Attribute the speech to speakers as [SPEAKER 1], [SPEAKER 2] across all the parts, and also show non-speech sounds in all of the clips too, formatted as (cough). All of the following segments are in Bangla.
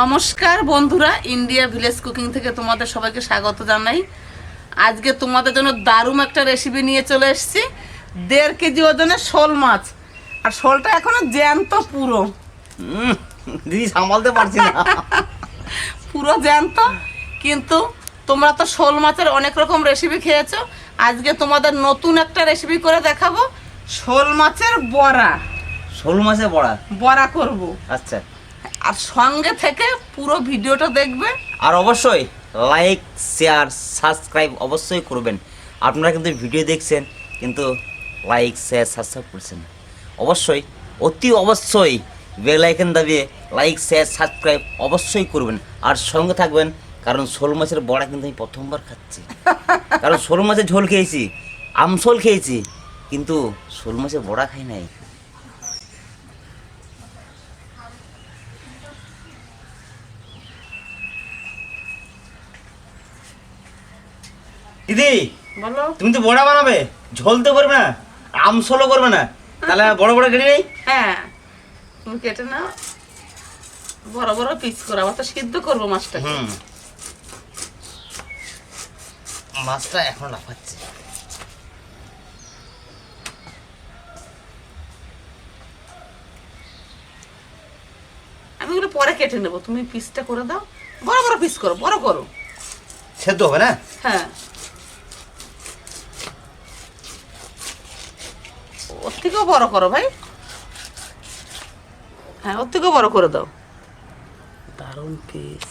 [SPEAKER 1] নমস্কার বন্ধুরা ইন্ডিয়া ভিলেজ কুকিং থেকে তোমাদের সবাইকে স্বাগত জানাই। আজকে তোমাদের জন্য দারুণ একটা রেসিপি নিয়ে চলে এসেছি দেড় কেজি ওজনের শোল মাছ। আর শোলটা এখনও জ্যান্ত পুরো।
[SPEAKER 2] দিদি সামালতে পারছি না। (laughs)
[SPEAKER 1] পুরো জ্যান্ত কিন্তু তোমরা তো শোল মাছের অনেক রকম রেসিপি খেয়েছো। আজকে তোমাদের নতুন একটা রেসিপি করে দেখাবো শোল মাছের বড়া।
[SPEAKER 2] শোল মাছের পড়া
[SPEAKER 1] বড়া করব।
[SPEAKER 2] আচ্ছা।
[SPEAKER 1] আর সঙ্গে থেকে পুরো ভিডিওটা দেখবে।
[SPEAKER 2] আর অবশ্যই লাইক শেয়ার সাবস্ক্রাইব অবশ্যই করবেন। আপনারা কিন্তু ভিডিও দেখছেন, কিন্তু লাইক শেয়ার সাবস্ক্রাইব করছেন। অবশ্যই, অতি অবশ্যই বেল আইকন দাবিয়ে লাইক শেয়ার সাবস্ক্রাইব অবশ্যই করবেন। আর সঙ্গে থাকবেন, কারণ শোল মাছের বড়া কিন্তু আমি প্রথমবার খাচ্ছি। কারণ শোল মাছের ঝোল খেয়েছি আমসোল খেয়েছি, কিন্তু শোল মাছের বড়া খাই নাই। দিদি
[SPEAKER 1] বলো।
[SPEAKER 2] তুমি তো বড়া বানাবে ঝোল তো করবে না আমসলও করবে না তাহলে (laughs) বড় বড় কেটে নেই?
[SPEAKER 1] হ্যাঁ তুমি কেটে নাও। বড় বড় পিস করো আবার তো সিদ্ধ করব মাছটা
[SPEAKER 2] হুম। মাছটা এখন লাফাচ্ছে
[SPEAKER 1] আমি ওগুলো পরে কেটে নেব তুমি পিসটা করে দাও। বড় বড় পিস করো বড় করো।
[SPEAKER 2] সেদ্ধ হবে না?
[SPEAKER 1] হ্যাঁ। থেকেও বড় করো ভাই। হ্যাঁ ওর থেকেও বড় করে দাও। দারুণ পিস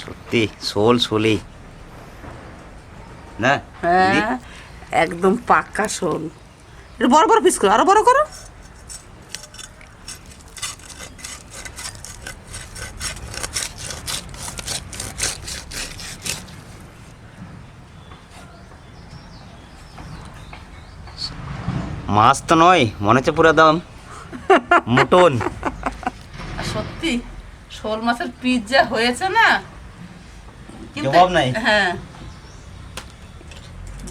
[SPEAKER 2] সত্যি শোল সোলি না
[SPEAKER 1] হ্যাঁ একদম পাকা শোল। এটা বড় বড় পিস করো আরও বড় করো।
[SPEAKER 2] মাছ তো নয় মনে হচ্ছে পুরো দাম। মটন।
[SPEAKER 1] সত্যি শোল মাছের যা হয়েছে না? কিন্তু-
[SPEAKER 2] জবাব নাই।
[SPEAKER 1] হ্যাঁ।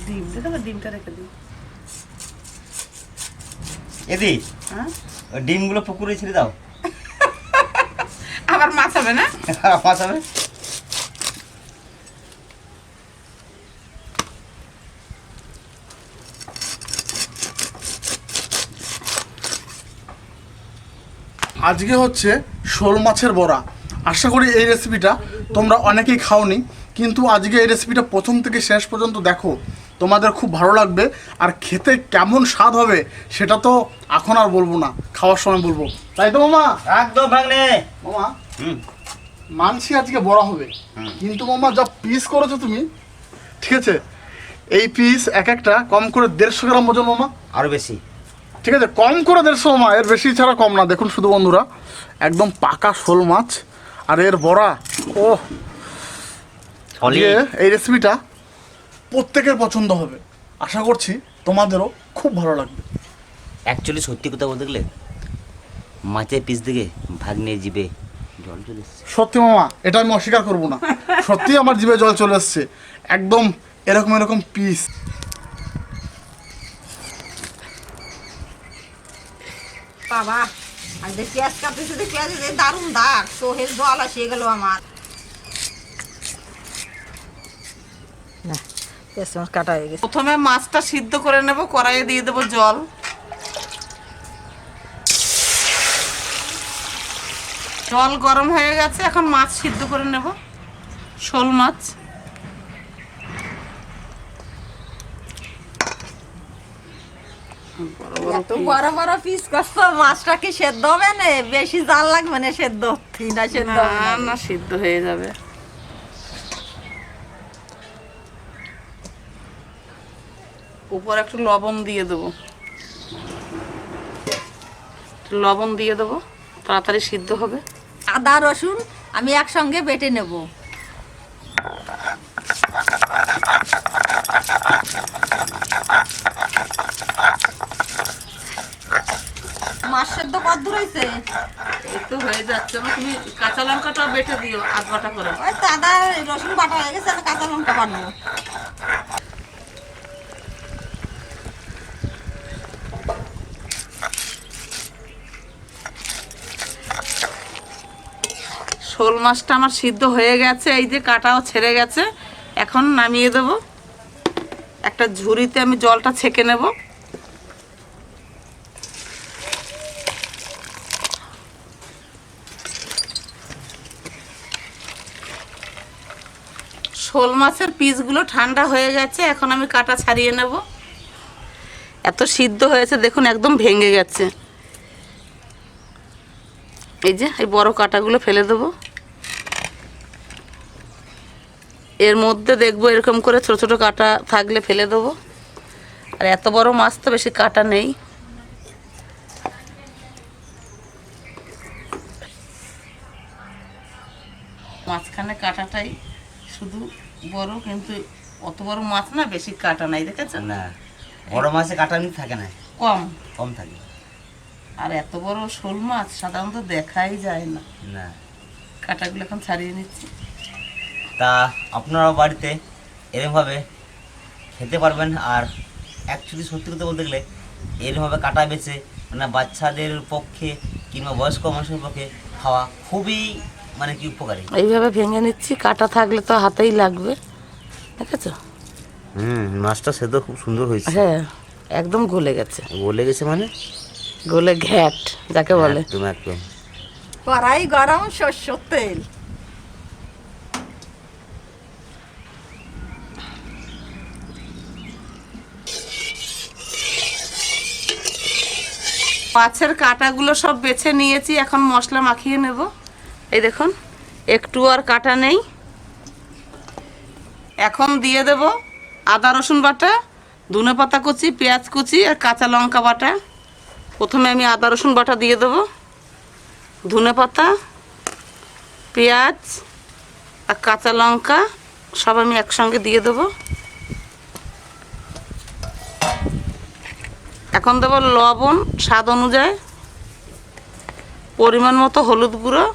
[SPEAKER 1] ডিম দেখো ডিমটা রেখে দিই।
[SPEAKER 2] এদি
[SPEAKER 1] হ্যাঁ?
[SPEAKER 2] ডিমগুলো পুকুরে ছেড়ে দাও।
[SPEAKER 1] আবার মাছ হবে না? (laughs)
[SPEAKER 2] মাছ হবে?
[SPEAKER 3] আজকে হচ্ছে শোল মাছের বড়া। আশা করি এই রেসিপিটা তোমরা অনেকেই খাওনি কিন্তু আজকে এই রেসিপিটা প্রথম থেকে শেষ পর্যন্ত দেখো। তোমাদের খুব ভালো লাগবে আর খেতে কেমন স্বাদ হবে সেটা তো এখন আর বলব না খাওয়ার সময় বলব। তাই তো মামা?
[SPEAKER 2] একদম ভাঙনে
[SPEAKER 3] মামা মানছি আজকে বড়া হবে। কিন্তু মামা যা পিস করেছ তুমি ঠিক আছে? এই পিস এক একটা কম করে দেড়শো গ্রাম ওজন মামা।
[SPEAKER 2] আরও বেশি।
[SPEAKER 3] ঠিক আছে কম করে দেড়শো মা এর বেশি ছাড়া কম না। দেখুন শুধু বন্ধুরা একদম পাকা শোল মাছ আর এর বড়া ও এই রেসিপিটা প্রত্যেকের পছন্দ হবে। আশা করছি তোমাদেরও খুব ভালো লাগবে।
[SPEAKER 2] অ্যাকচুয়ালি সত্যি কথা বলতে গেলে মাছের পিস দিকে ভাগ নিয়ে জিবে জল চলে এসছে।
[SPEAKER 3] সত্যি মামা এটা আমি অস্বীকার করব না। সত্যি আমার জিভে জল চলে এসছে। একদম এরকম এরকম পিস
[SPEAKER 4] বাবা। আর যে পেঁয়াজ কাটতেছে যে পেঁয়াজের দারুণ দাগ চোখের জল আসে গেল আমার। না, পেঁয়াজ কাটা হয়ে গেছে।
[SPEAKER 1] প্রথমে মাছটা সিদ্ধ করে নেব, কড়াইয়ে দিয়ে দেবো জল। জল গরম হয়ে গেছে, এখন মাছ সিদ্ধ করে নেব, শোল মাছ।
[SPEAKER 4] বড় বড় পিস করছ মাছটা সেদ্ধ হবে না? বেশি জাল লাগবে না সেদ্ধ? না সেদ্ধ
[SPEAKER 1] না
[SPEAKER 4] হবে না।
[SPEAKER 1] না সিদ্ধ হয়ে যাবে। উপর একটু লবণ দিয়ে দেবো। লবণ দিয়ে দেবো তাড়াতাড়ি সিদ্ধ হবে।
[SPEAKER 4] আদা রসুন আমি একসঙ্গে বেটে নেব মাছ সেদ্ধ কত হয়েছে?
[SPEAKER 1] তো হয়ে যাচ্ছে। তুমি কাঁচা লঙ্কাটা বেটে দিও আধ বাটা করে।
[SPEAKER 4] ওই আদা রসুন বাটা হয়ে গেছে আমি কাঁচা লঙ্কা বাটবো।
[SPEAKER 1] শোল মাছটা আমার সিদ্ধ হয়ে গেছে এই যে কাটাও ছেড়ে গেছে। এখন নামিয়ে দেব। একটা ঝুড়িতে আমি জলটা ছেঁকে নেব। শোল মাছের পিসগুলো ঠান্ডা হয়ে গেছে, এখন আমি কাটা ছাড়িয়ে নেব। এত সিদ্ধ হয়েছে, দেখুন, একদম ভেঙে গেছে। এই যে, এই বড় কাটাগুলো ফেলে দেবো। এর মধ্যে দেখব এরকম করে ছোট ছোট কাটা থাকলে ফেলে দেবো। আর এত বড় মাছ তো বেশি কাটা নেই। মাঝখানে কাটাটাই শুধু বড় কিন্তু অত বড় মাছ না বেশি কাটা নাই দেখেছেন?
[SPEAKER 2] না বড় মাছে কাটা নি থাকে না।
[SPEAKER 1] কম।
[SPEAKER 2] কম থাকে।
[SPEAKER 1] আর এত বড় শোল মাছ সাধারণত দেখাই যায় না।
[SPEAKER 2] না।
[SPEAKER 1] কাটাগুলো এখন ছাড়িয়ে নিচ্ছি।
[SPEAKER 2] তা আপনারা বাড়িতে এরকমভাবে খেতে পারবেন আর অ্যাকচুয়ালি সত্যি কথা বলতে গেলে এরকমভাবে কাটা বেছে মানে বাচ্চাদের পক্ষে কিংবা বয়স্ক মানুষের পক্ষে খাওয়া খুবই মানে কি উপকারী?
[SPEAKER 1] এইভাবে ভেঙে নিচ্ছি কাটা থাকলে তো হাতেই লাগবে দেখেছ?
[SPEAKER 2] হুম মাছটা সেদ্ধ খুব সুন্দর হয়েছে।
[SPEAKER 1] হ্যাঁ একদম গলে গেছে।
[SPEAKER 2] গলে গেছে মানে?
[SPEAKER 1] গলে ঘ্যাট যাকে বলে।
[SPEAKER 2] একদম একদম।
[SPEAKER 4] কড়াই গরম সর্ষের তেল।
[SPEAKER 1] মাছের কাটাগুলো সব বেছে নিয়েছি এখন মশলা মাখিয়ে নেব। এই দেখুন, একটু আর কাটা নেই। এখন দিয়ে দেব আদা, রসুন বাটা, ধনে পাতা কুচি, পেঁয়াজ কুচি আর কাঁচা লঙ্কা বাটা। প্রথমে আমি আদা, রসুন বাটা দিয়ে দেব, ধনে পাতা, পেঁয়াজ আর কাঁচা লঙ্কা, সব আমি একসঙ্গে দিয়ে দেবো। এখন দেব লবণ, স্বাদ অনুযায়ী, পরিমাণ মতো হলুদ গুঁড়ো।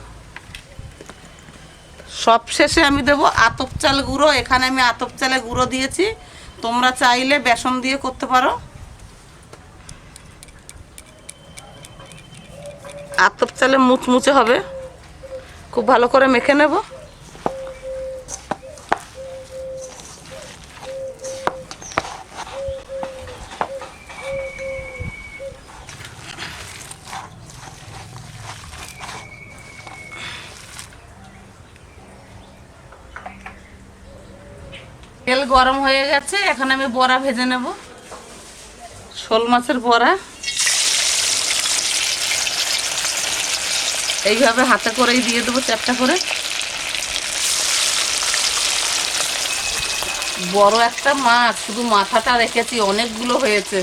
[SPEAKER 1] সব শেষে আমি দেবো আতপ চাল গুঁড়ো। এখানে আমি আতপ চালে গুঁড়ো দিয়েছি। তোমরা চাইলে বেসন দিয়ে করতে পারো। আতপ চালে মুচমুচে হবে। খুব ভালো করে মেখে নেব। তেল গরম হয়ে গেছে, এখন আমি বড়া ভেজে নেব। শোল মাছের বড়া। এইভাবে হাতে করেই দিয়ে দেবো চ্যাপটা করে। বড় একটা মাছ, শুধু মাথাটা রেখেছি, অনেকগুলো হয়েছে।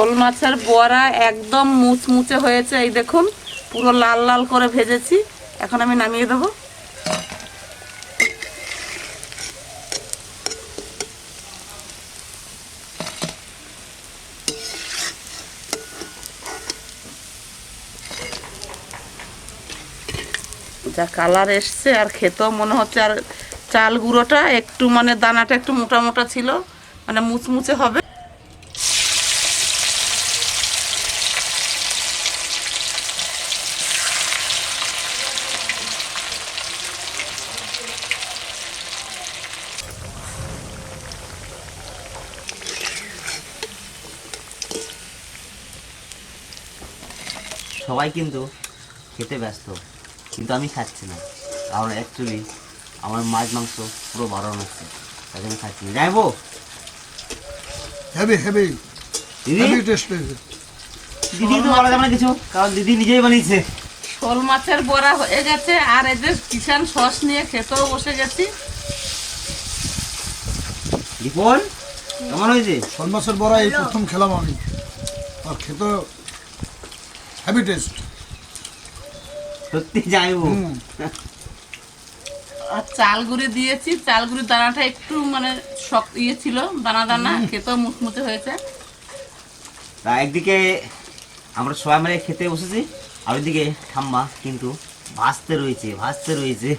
[SPEAKER 1] শোল মাছের বড়া একদম মুচমুচে হয়েছে, এই দেখুন, পুরো লাল লাল করে ভেজেছি। এখন আমি নামিয়ে দেবো। যা কালার এসছে, আর খেতেও মনে হচ্ছে, আর চাল গুঁড়োটা একটু মানে দানাটা একটু মোটা মোটা ছিল মানে মুচমুচে হবে।
[SPEAKER 2] সবাই কিন্তু খেতে ব্যস্ত কিন্তু আমি খাচ্ছি না। কারণ অ্যাকচুয়ালি আমার মাছ মাংস পুরো বারণ হচ্ছে তাই আমি খাচ্ছি না। যাইবো?
[SPEAKER 5] হেভি হেভি
[SPEAKER 2] দিদি?
[SPEAKER 5] হেভি টেস্ট হয়েছে
[SPEAKER 2] দিদি তো বলা যাবে না কিছু? কারণ দিদি নিজেই বানিয়েছে।
[SPEAKER 1] শোল মাছের বড়া হয়ে গেছে আর এদের কিষান সস নিয়ে খেতেও বসে গেছি।
[SPEAKER 2] রিপন কেমন হয়েছে?
[SPEAKER 5] শোল মাছের বড়া এই প্রথম খেলাম আমি। আর খেতে টেস্ট
[SPEAKER 2] সত্যি যাইব
[SPEAKER 1] আর চাল গুঁড়ি দিয়েছি চাল গুঁড়ি দানাটা একটু মানে শক্ত ইয়ে ছিল দানা দানা খেতেও মুচমুচে হয়েছে।
[SPEAKER 2] তা একদিকে আমরা সবাই মিলে খেতে বসেছি আর ওইদিকে ঠাম্মা কিন্তু ভাসতে রয়েছে ভাসতে রয়েছে।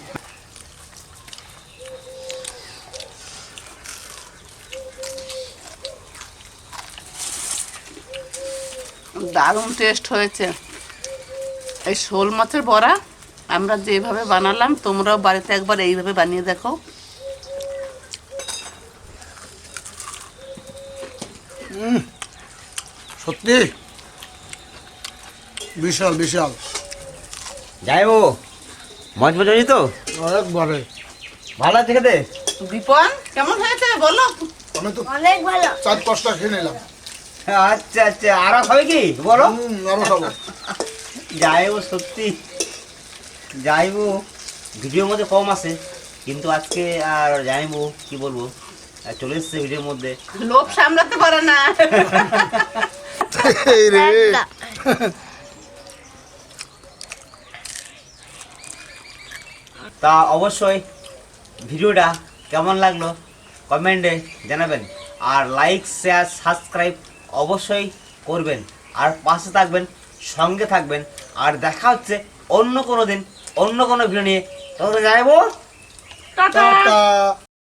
[SPEAKER 1] দারুণ টেস্ট হয়েছে। এই শোল মাছের বড়া আমরা যেভাবে বানালাম তোমরাও বাড়িতে একবার এইভাবে বানিয়ে দেখো।
[SPEAKER 5] সত্যি? বিশাল বিশাল।
[SPEAKER 2] যাই বউ মজ মজ তো?
[SPEAKER 5] একবারে
[SPEAKER 2] ভালো আছে খেতে?
[SPEAKER 1] দীপন কেমন হয়েছে? বলো।
[SPEAKER 5] আমি তো
[SPEAKER 4] অনেক ভালো।
[SPEAKER 5] চার পাঁচটা খেয়ে নিলাম।
[SPEAKER 2] আচ্ছা আচ্ছা আরও খাবে কি? বলো।
[SPEAKER 5] হুম, আরও খাব।
[SPEAKER 2] যাইবো সত্যি। যাইবো ভিডিওর মধ্যে কম আছে কিন্তু আজকে আর যাইবো কি বলব? আর চলে এসছে ভিডিওর মধ্যে।
[SPEAKER 1] লোভ সামলাতে পারে না।
[SPEAKER 2] তা অবশ্যই ভিডিওটা কেমন লাগল? কমেন্টে জানাবেন। আর লাইক শেয়ার সাবস্ক্রাইব অবশ্যই করবেন। আর পাশে থাকবেন সঙ্গে থাকবেন। আর দেখা হচ্ছে অন্য কোনো দিন অন্য কোনো ভিডিও নিয়ে। তখন যাইব।
[SPEAKER 1] টাটা!
[SPEAKER 5] টাটা!